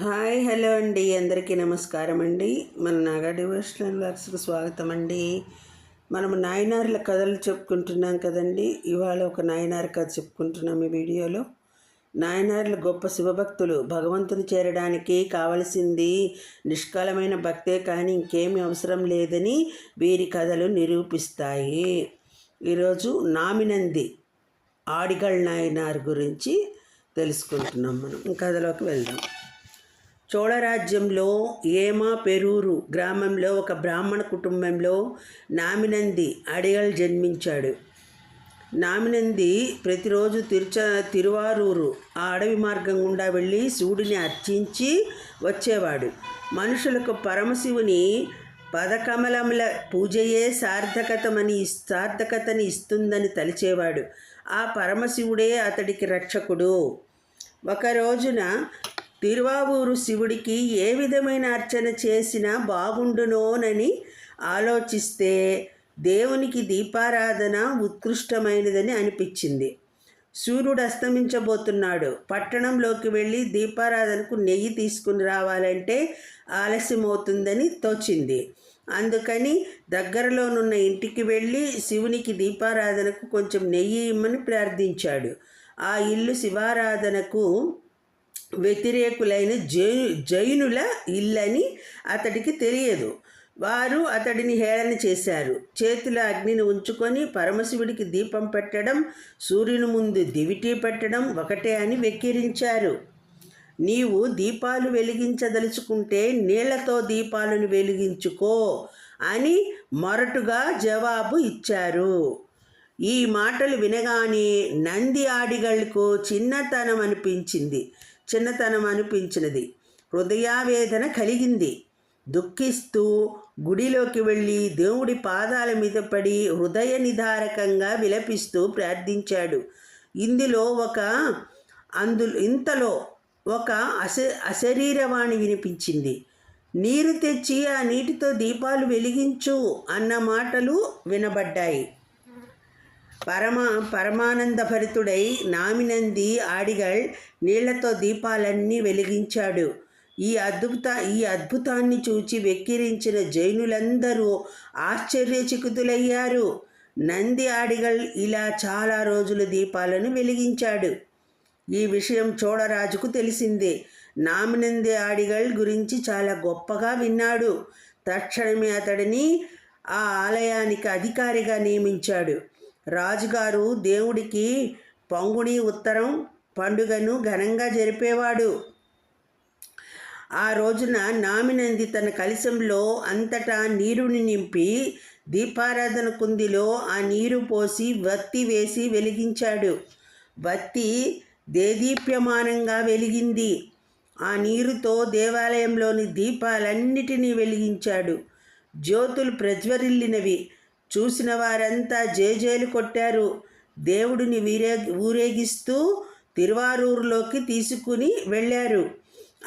Hi hello అండి. అందరికీ నమస్కారం అండి. మన నాగా డివోషనల్ వర్క్స్కి స్వాగతం అండి. మనము నాయనార్ల కథలు చెప్పుకుంటున్నాం కదండి. ఇవాళ ఒక నాయనార్ కథ చెప్పుకుంటున్నాం ఈ వీడియోలో. నాయనార్లు గొప్ప శివభక్తులు. భగవంతుని చేరడానికి కావలసింది నిష్కాలమైన భక్తే కానీ ఇంకేమి అవసరం లేదని వీరి కథలు నిరూపిస్తాయి. ఈరోజు నామినంది ఆడిగల్ నాయనార్ గురించి తెలుసుకుంటున్నాం మనం. కథలోకి వెళ్దాం. చోళరాజ్యంలో ఏమా పెరూరు గ్రామంలో ఒక బ్రాహ్మణ కుటుంబంలో నామినంది అడిగల్ జన్మించాడు. నామినంది ప్రతిరోజు తిరుచ తిరువారూరు ఆ అడవి మార్గం గుండా వెళ్ళి శివుడిని అర్చించి వచ్చేవాడు. మనుషులకు పరమశివుని పదకమలముల పూజయే సార్థకతమని సార్థకతని ఇస్తుందని తలిచేవాడు. ఆ పరమశివుడే అతడికి రక్షకుడు. ఒక రోజున తిరువావూరు శివుడికి ఏ విధమైన అర్చన చేసినా బాగుండునోనని ఆలోచిస్తే దేవునికి దీపారాధన ఉత్కృష్టమైనదని అనిపించింది. సూర్యుడు అస్తమించబోతున్నాడు. పట్టణంలోకి వెళ్ళి దీపారాధనకు నెయ్యి తీసుకుని రావాలంటే ఆలస్యమవుతుందని తోచింది. అందుకని దగ్గరలోనున్న ఇంటికి వెళ్ళి శివునికి దీపారాధనకు కొంచెం నెయ్యి ఇమ్మని ప్రార్థించాడు. ఆ ఇల్లు శివారాధనకు వ్యతిరేకులైన జైను జైనుల ఇల్లని అతడికి తెలియదు. వారు అతడిని హేళన చేశారు. చేతుల అగ్నిని ఉంచుకొని పరమశివుడికి దీపం పెట్టడం సూర్యుని ముందు దివిటీ పెట్టడం ఒకటే అని వెక్కిరించారు. నీవు దీపాలు వెలిగించదలుచుకుంటే నీళ్ళతో దీపాలను వెలిగించుకో అని మొరటుగా జవాబు ఇచ్చారు. ఈ మాటలు వినగానే నంది ఆడిగళ్ళకు చిన్నతనం అనిపించింది చిన్నతనం అనిపించినది హృదయావేదన కలిగింది. దుఃఖిస్తూ గుడిలోకి వెళ్ళి దేవుడి పాదాల మీద పడి హృదయ నిధారకంగా విలపిస్తూ ప్రార్థించాడు. ఇందులో ఒక అందు ఇంతలో ఒక అశ అశరీరవాణి వినిపించింది. నీరు తెచ్చి ఆ నీటితో దీపాలు వెలిగించు అన్న మాటలు వినబడ్డాయి. పరమా పరమానందభరితుడై నామినంది ఆడిగల్ నీళ్ళతో దీపాలన్నీ వెలిగించాడు. ఈ అద్భుత ఈ అద్భుతాన్ని చూచి వెక్కిరించిన జైనులందరూ ఆశ్చర్యచకితులయ్యారు. నంది ఆడిగల్ ఇలా చాలా రోజులు దీపాలను వెలిగించాడు. ఈ విషయం చోడరాజుకు తెలిసిందే. నామినంది ఆడిగల్ గురించి చాలా గొప్పగా విన్నాడు. తక్షణమే అతడిని ఆ ఆలయానికి అధికారిగా నియమించాడు. రాజుగారు దేవుడికి పంగుని ఉత్తరం పండుగను ఘనంగా జరిపేవాడు. ఆ రోజున నామినంది తన కలశంలో అంతటా నీరుని నింపి దీపారాధన కుందిలో ఆ నీరు పోసి వత్తి వేసి వెలిగించాడు. వత్తి దేదీప్యమానంగా వెలిగింది. ఆ నీరుతో దేవాలయంలోని దీపాలన్నిటినీ వెలిగించాడు. జ్యోతులు ప్రజ్వరిల్లినవి. చూసిన వారంతా జేజేలు కొట్టారు. దేవుడిని వీరే ఊరేగిస్తూ తిరువారూరులోకి తీసుకుని వెళ్ళారు.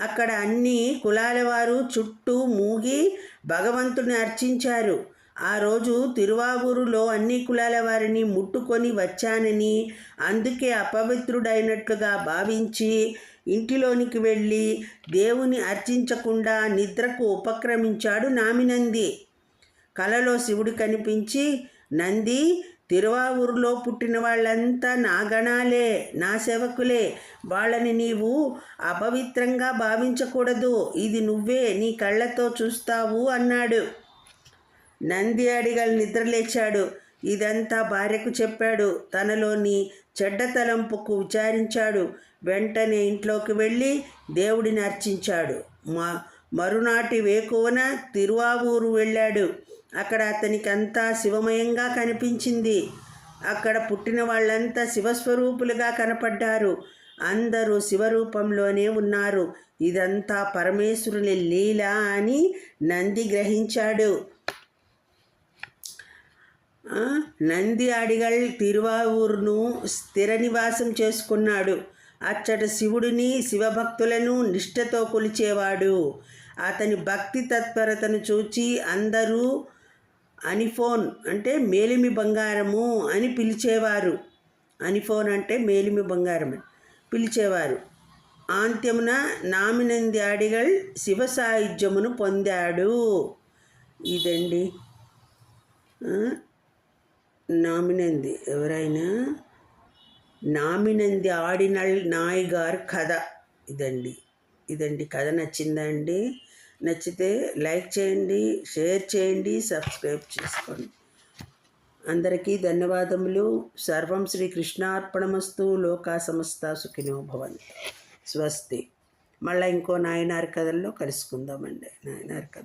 అక్కడ అన్ని కులాల వారు చుట్టూ మూగి భగవంతుని అర్చించారు. ఆ రోజు తిరువావూరులో అన్ని కులాల వారిని ముట్టుకొని వచ్చానని అందుకే అపవిత్రుడైనట్లుగా భావించి ఇంటిలోనికి వెళ్ళి దేవుని అర్చించకుండా నిద్రకు ఉపక్రమించాడు నామినంది. కలలో శివుడు కనిపించి నంది తిరువావూరులో పుట్టిన వాళ్ళంతా నా గణాలే నా సేవకులే. వాళ్ళని నీవు అపవిత్రంగా భావించకూడదు. ఇది నువ్వే నీ కళ్ళతో చూస్తావు అన్నాడు. నంది అడిగల్ నిద్రలేచాడు. ఇదంతా భార్యకు చెప్పాడు. తనలోని చెడ్డ తలంపుకు విచారించాడు. వెంటనే ఇంట్లోకి వెళ్ళి దేవుడిని అర్చించాడు. మా మరునాటి వేకువన తిరువావూరు వెళ్ళాడు. అక్కడ అతనికి అంతా శివమయంగా కనిపించింది. అక్కడ పుట్టిన వాళ్ళంతా శివస్వరూపులుగా కనపడ్డారు. అందరూ శివరూపంలోనే ఉన్నారు. ఇదంతా పరమేశ్వరుని లీల అని నంది గ్రహించాడు. నంది అడిగల్ తిరువావూరును స్థిర నివాసం చేసుకున్నాడు. అచ్చట శివుడిని శివభక్తులను నిష్ఠతో కొలిచేవాడు. అతని భక్తి తత్పరతను చూచి అందరూ అనిఫోన్ అంటే మేలిమి బంగారము అని పిలిచేవారు. అనిఫోన్ అంటే మేలిమి బంగారం పిలిచేవారు. ఆంత్యమున నామినంది ఆడిగల్ శివ సాయుధ్యమును పొందాడు. ఇదండి. నామినంది ఎవరైనా? నామినంది ఆడినల్ నాయ్ గారు కథ. ఇదండి. ఇదండి కథ నచ్చిందా అండి? నచ్చితే లైక్ చేయండి షేర్ చేయండి సబ్స్క్రైబ్ చేసుకోండి. అందరికీ ధన్యవాదములు. సర్వం శ్రీ కృష్ణార్పణమస్తు. లోకా సమస్త సుఖినో భవంతు. స్వస్తి. మళ్ళీ ఇంకో నాయనారి కథల్లో కలుసుకుందామండి. నాయనారి కథ.